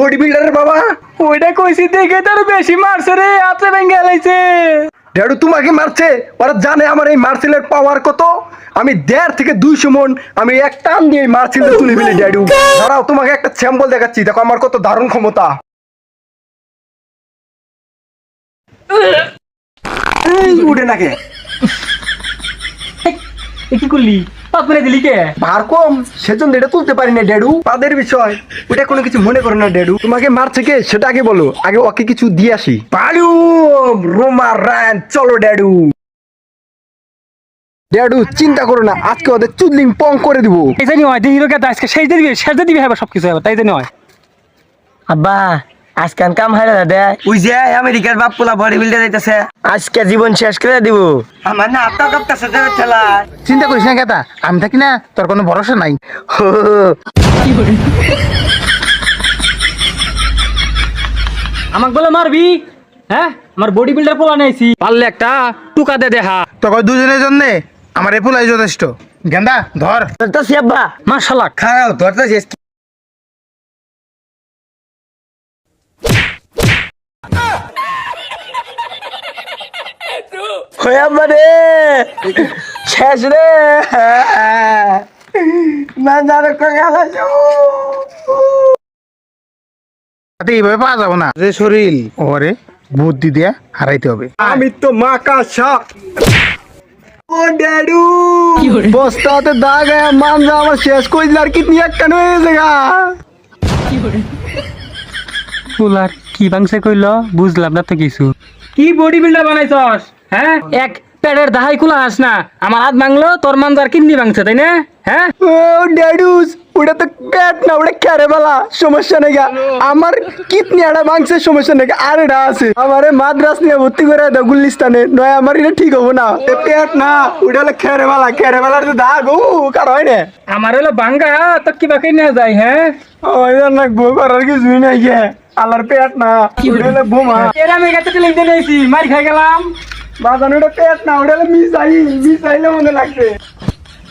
Body বিল্ডারের বাবা? ওইটা কইছি দেখে তোর বেশি মারছে রে হাতে ভেঙে গেলাইছে ড্যাডু তোমাকে মারছে ওরা জানে আমার এই মার্সেলের পাওয়ার কত। আমি দেড় থেকে দুইশো মন আমি এক টান দিয়ে মার্সেলটা তুলে ফেলি ড্যাডু দাঁড়াও তোমাকে একটা স্যাম্পল দেখাচ্ছি। দেখো আমার কত দারুণ ক্ষমতা। উঠে নাকে করলি? পাত মেরে দিলি কে? ভার কম সেজন্য এটা তুলতে পারি না ড্যাডু তাদের বিষয় ওটা কোনো কিছু মনে করো না ড্যাডু তোমাকে মারছে কে সেটা আগে বলো আগে ওকে কিছু দিয়ে আসি। পালু রোমা রান চলো ড্যাডু ড্যাডু চিন্তা করো না আজকে ওদের চুদলিং পং করে দিব। এই জানি হয় কে আজকে শেষ দিয়ে দিবি দিয়ে দিবি হ্যাঁ সবকিছু হবে তাই জানি হয় আব্বা আজকান কাম হারা ওই যে আমেরিকার বাপ পোলা বডি বিল্ডার যাইতেছে আজকে জীবন শেষ করে দিব। আমার না আত্মা কাঁপতেছে দেবে ঠেলা চিন্তা করিস না কেতা আমি থাকি না তোর কোনো ভরসা নাই। আমাকে বলে মারবি? হ্যাঁ? আমার বডি বিল্ডার পোলা নাইছি। পারলে একটা টুকা দে দেখা তোকে দুজনের জন্য আমার এ ফুলাই যথেষ্ট। গেন্দা ধর। ধরতেছি আব্বা। মাশাল্লাহ। খাও ধরতেছি। হয়ে শেষ রে। না এইভাবে পাওয়া যাব না। যে শরীর। ওরে বুদ্ধি দিয়া হারাইতে হবে। আমি তো মাকা সাপ বস্তাতে দাগ মামজা আমার শেষ করে আর কিতনি একখান হয়ে গেছে গা। কি বাংসে কইল? বুঝলাম না তো কিছু। কি বডি বিল্ডার বানাইছ হ্যাঁ? এক পেটের দাহাই কুলা আস না। আমার হাত ভাঙলো তোর মানজার কিন্নি ভাঙছে তাই না? হ্যাঁ? ও ড্যাডুস ওটা তো পেট না ওটা ক্যারে বেলা সমস্যা নেই গা। আমার কিতনি একটা মাংসের সমস্যা নেই গা। আর এটা আছে। আমারে মাদ্রাস নিয়ে ভর্তি করে দাও গুলিস্তানে নয় আমার এটা ঠিক হব না। পেট না ওটা হলো খেরে বেলা খেরে বেলার তো দাগ ও কার হয় না আমার হলো বাঙ্গা তো কি বাকি না যায় হ্যাঁ? ওই জন্য বউ করার কিছুই নাই গে। আল্লাহর পেট না বোমা। এর কাছে টেলিং দিয়েছি মার খাই গেলাম। বাজানো ওটা পেট না ওটা হলো মিসাইল মিসাইলে মনে লাগছে